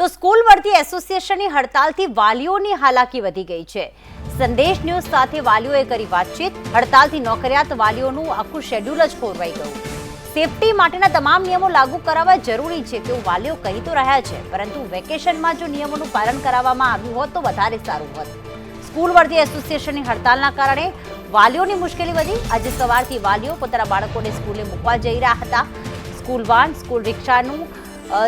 તો સ્કૂલ વર્ધી એસોસિએશનની હડતાલથી વાલીઓની હાલાકી વધી ગઈ છે. સંદેશ ન્યૂઝ સાથે વાલીઓએ કરી વાતચીત. હડતાલથી નોકરિયાત વાલીઓનું આખું શેડ્યુલ જ ખોરવાઈ ગયું. સેફટી માટેના તમામ નિયમો લાગુ કરાવવા જરૂરી છે તેવું વાલીઓ કહી તો રહ્યા છે, પરંતુ વેકેશનમાં જો નિયમોનું પાલન કરાવવામાં આવ્યું હોત તો વધારે સારું હોત. સ્કૂલ વર્ધી એસોસિએશનની હડતાલના કારણે વાલીઓની મુશ્કેલી વધી. આજે સવારથી વાલીઓ પોતાના બાળકોને સ્કૂલે મૂકવા જઈ રહ્યા હતા. સ્કૂલ વાન, સ્કૂલ રિક્ષાનું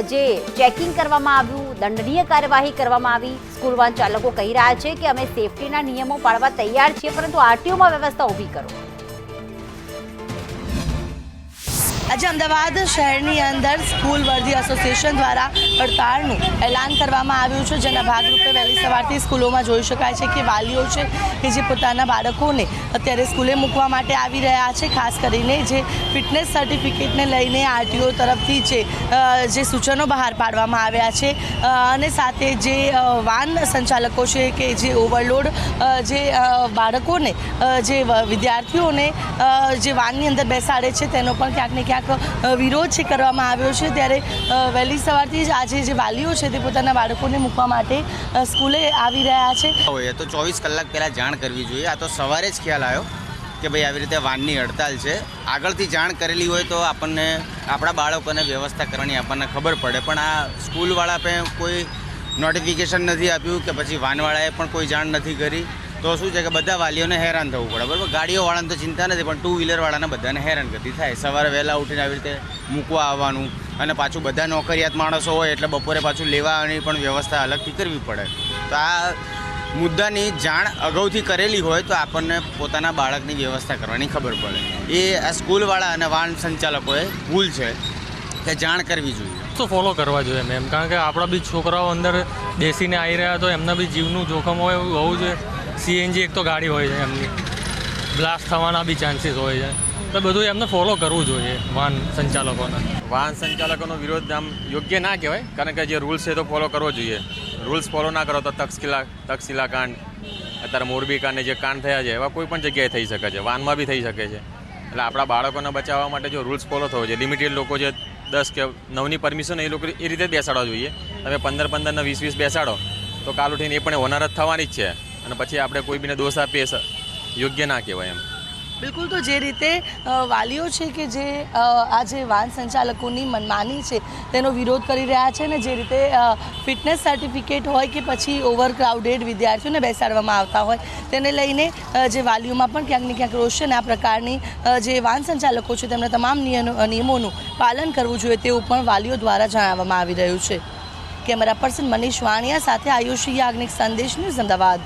જે ચેકિંગ કરવામાં આવ્યું દંડનીય કાર્યવાહી કરવામાં આવી. સ્કૂલ વાન ચાલકો કહી રહ્યા છે કે અમે સેફટીના નિયમો પાળવા તૈયાર છીએ, પરંતુ આરટીઓમાં વ્યવસ્થા ઊભી કરો. આજે અમદાવાદ શહેરની અંદર સ્કૂલ વર્ધી એસોસિએશન દ્વારા હડતાળનું એલાન કરવામાં આવ્યું છે. જેના ભાગરૂપે વહેલી સવારથી સ્કૂલોમાં જોઈ શકાય છે કે વાલીઓ છે કે જે પોતાના બાળકોને અત્યારે સ્કૂલે મૂકવા માટે આવી રહ્યા છે. ખાસ કરીને જે ફિટનેસ સર્ટિફિકેટને લઈને આરટીઓ તરફથી જે જે સૂચનો બહાર પાડવામાં આવ્યા છે. અને સાથે જે વાન સંચાલકો છે કે જે ઓવરલોડ જે બાળકોને જે વિદ્યાર્થીઓને જે વાનની અંદર બેસાડે છે તેનો પણ ક્યાંક ને ક્યાંક અ, વિરોધ છે કરવામાં આવ્યો છે. ત્યારે વહેલી સવારથી જ આજે જે વાલીઓ છે તે પોતાના બાળકોને મૂકવા માટે સ્કૂલે આવી રહ્યા છે. હોય તો ચોવીસ કલાક પહેલાં જાણ કરવી જોઈએ. આ તો સવારે જ ખ્યાલ આવ્યો કે ભાઈ આવી રીતે વાનની હડતાલ છે. આગળથી જાણ કરેલી હોય તો આપણને આપણા બાળકોને વ્યવસ્થા કરવાની આપણને ખબર પડે. પણ આ સ્કૂલવાળા પણ કોઈ નોટિફિકેશન નથી આપ્યું કે પછી વાનવાળાએ પણ કોઈ જાણ નથી કરી. તો શું છે કે બધા વાલીઓને હેરાન થવું પડે. બરાબર? ગાડીઓવાળાને તો ચિંતા નથી, પણ ટુ વ્હીલરવાળાને બધાને હેરાનગતિ થાય. સવારે વહેલા ઉઠીને આવી રીતે મૂકવા આવવાનું અને પાછું બધા નોકરિયાત માણસો હોય એટલે બપોરે પાછું લેવાની પણ વ્યવસ્થા અલગથી કરવી પડે. તો આ મુદ્દાની જાણ અગાઉથી કરેલી હોય તો આપણને પોતાના બાળકની વ્યવસ્થા કરવાની ખબર પડે. એ આ સ્કૂલવાળા અને વાહન સંચાલકોએ ભૂલ છે કે જાણ કરવી જોઈએ. તો ફોલો કરવા જોઈએ મેમ કારણ કે આપણા બી છોકરાઓ અંદર બેસીને આવી રહ્યા તો એમના બી જીવનું જોખમ હોય એવું હોવું જોઈએ. સીએનજી એક તો ગાડી હોય છે એમની. બ્લાસ્ટ થવાના બી ચાન્સીસ હોય છે. તો બધું એમને ફોલો કરવું જોઈએ, વાહન સંચાલકોને. વાહન સંચાલકોનો વિરોધ આમ યોગ્ય ના કહેવાય, કારણ કે જે રૂલ્સ છે તો ફોલો કરવો જોઈએ. રૂલ્સ ફોલો ના કરો તો તક્ષશિલા તક્ષશિલા કાંડ, અત્યારે મોરબી કાંડને જે કાંડ થયા છે, એવા કોઈ પણ જગ્યાએ થઈ શકે છે વાનમાં બી થઈ શકે છે. એટલે આપણા બાળકોને બચાવવા માટે જો રૂલ્સ ફોલો થવો જોઈએ. લિમિટેડ લોકો જે દસ કે નવની પરમિશન એ લોકો એ રીતે બેસાડવા જોઈએ. તમે પંદર પંદરના વીસ વીસ બેસાડો, તો કાલ ઉઠીને એ પણ હોનાર જ થવાની જ છે. અને પછી આપણે કોઈ બીને દોષ આપીએ યોગ્ય ના કહેવાય એમ. બિલકુલ, તો જે રીતે વાલીઓ છે કે જે આ જે વાહન સંચાલકોની મનમાની છે, તેનો વિરોધ કરી રહ્યા છે ને જે રીતે ફિટનેસ સર્ટિફિકેટ હોય કે પછી ઓવરક્રાઉડેડ વિદ્યાર્થીઓને બેસાડવામાં આવતા હોય, તેને લઈને જે વાલીઓમાં પણ ક્યાંક ને ક્યાંક રોષ છે ને આ પ્રકારની જે વાહન સંચાલકો છે તેમણે તમામ નિયમોનું પાલન કરવું જોઈએ તેવું પણ વાલીઓ દ્વારા જણાવવામાં આવી રહ્યું છે. કેમેરા પર્સન મનીષ વાણિયા સાથે આયુષી યાજ્ઞિક સંદેશ ન્યૂઝ અમદાવાદ.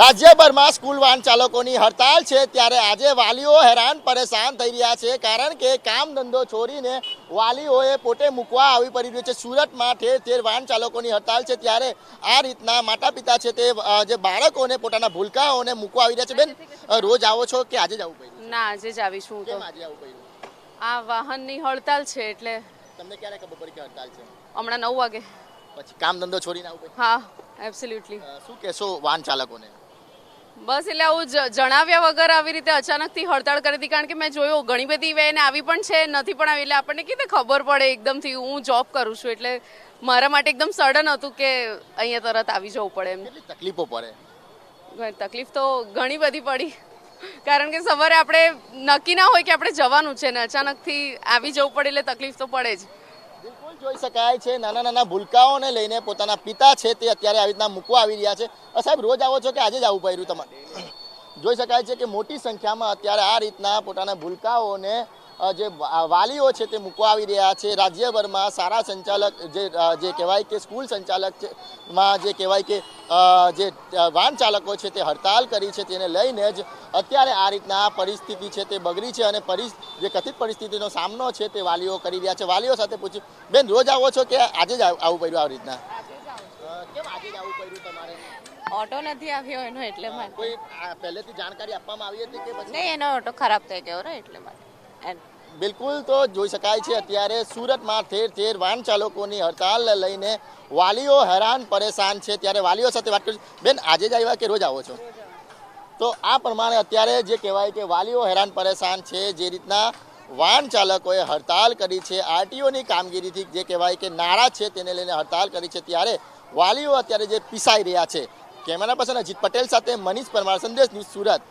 રાજ્યભરમાં સ્કૂલ વાહન ચાલકોની હડતાલ છે ત્યારે આજે વાલીઓ હેરાન પરેશાન થઈ રહ્યા છે કારણ કે કામ ધંધો છોડીને વાલીઓએ પોતે મૂકવા આવી પડી રહ્યું છે. સુરતમાં ઠેર ઠેર વાહન ચાલકોની હડતાલ છે ત્યારે આ રીતના માતા પિતા છે તે જે બાળકોને પોતાના ભૂલકાઓને મૂકવા આવી રહ્યા છે. બેન રોજ આવો છો કે આજે જ આવું પડ્યું ના આજે જ આવીશું હું તો. કેમ આજે આવું પડ્યું આ વાહનની હડતાલ છે એટલે તમને ક્યારે ખબર પડી કે હડતાલ છે? હમણાં નવ વાગે. પછી કામ ધંધો છોડીને આવું હા એબ્સોલ્યુટલી શું કહેશો વાહન ચાલકોને બસ એટલે આવું જણાવ્યા વગર આવી રીતે અચાનકથી હડતાળ કરી હતી. કારણ કે મેં જોયું ઘણી બધી વેન આવી પણ છે નથી પણ આવી. એટલે આપણને રીતે ખબર પડે? એકદમથી હું જોબ કરું છું. એટલે મારા માટે એકદમ સડન હતું કે અહીંયા તરત આવી જવું પડે એમ. તકલીફો પડે? તકલીફ તો ઘણી બધી પડી. કારણ કે સવારે આપણે નક્કી ના હોય કે આપણે જવાનું છે ને અચાનકથી આવી જવું પડે એટલે તકલીફ તો પડે જ. બિલકુલ જોઈ શકાય છે. નાના નાના ભૂલકાઓને લઈને પોતાના પિતા છે તે અત્યારે આવી રીતના મૂકવા આવી રહ્યા છે. સાહેબ, રોજ આવો છો કે આજે જ આવું પડ્યું તમારે? જોઈ શકાય છે કે મોટી સંખ્યામાં અત્યારે આ રીતના પોતાના ભૂલકાઓને જે વાલીઓ છે તે મૂકવા આવી રહ્યા છે. રાજ્યભરમાં સારા સંચાલક જે જે કહેવાય કે સ્કૂલ સંચાલક છે, માં જે કહેવાય કે જે વાહન ચાલકો છે તે હડતાલ કરી છે તેને લઈને જ અત્યારે આ રીતના પરિસ્થિતિ છે તે બગડી છે અને પરિસ જે કથિત પરિસ્થિતિનો સામનો છે તે વાલીઓ કરી રહ્યા છે. વાલીઓ સાથે પૂછ્યું બેન રોજ આવો છો કે આજે જ આવ- પડ્યું આવી રીતના? કેમ આજે જ આવું પડ્યું તમારે? ઓટો નથી આવ્યો એનો એટલે માટે કોઈ પહેલેથી જાણકારી આપવામાં આવી હતી કે નહીં એનો ઓટો ખરાબ થઈ ગયો ને એટલે માટે. એમ. બિલકુલ તો જોઈ શકાય છે અત્યારે સુરતમાં ઠેર ઠેર વાહન ચાલકોની હડતાલ લઈને વાલીઓ હેરાન પરેશાન છે. ત્યારે વાલીઓ સાથે વાત કરીશું. બેન, આજે જ આવ્યા કે રોજ આવો છો? તો આ પ્રમાણે અત્યારે જે કહેવાય કે વાલીઓ હેરાન પરેશાન છે, જે રીતના વાહન ચાલકોએ હડતાલ કરી છે, આરટીઓની કામગીરીથી જે કહેવાય કે નારાજ છે તેને લઈને હડતાલ કરી છે, ત્યારે વાલીઓ અત્યારે જે પીસાઈ રહ્યા છે. કેમેરા પર્સન અજીત પટેલ સાથે મનીષ પરમાર, સંદેશ ન્યૂઝ સુરત.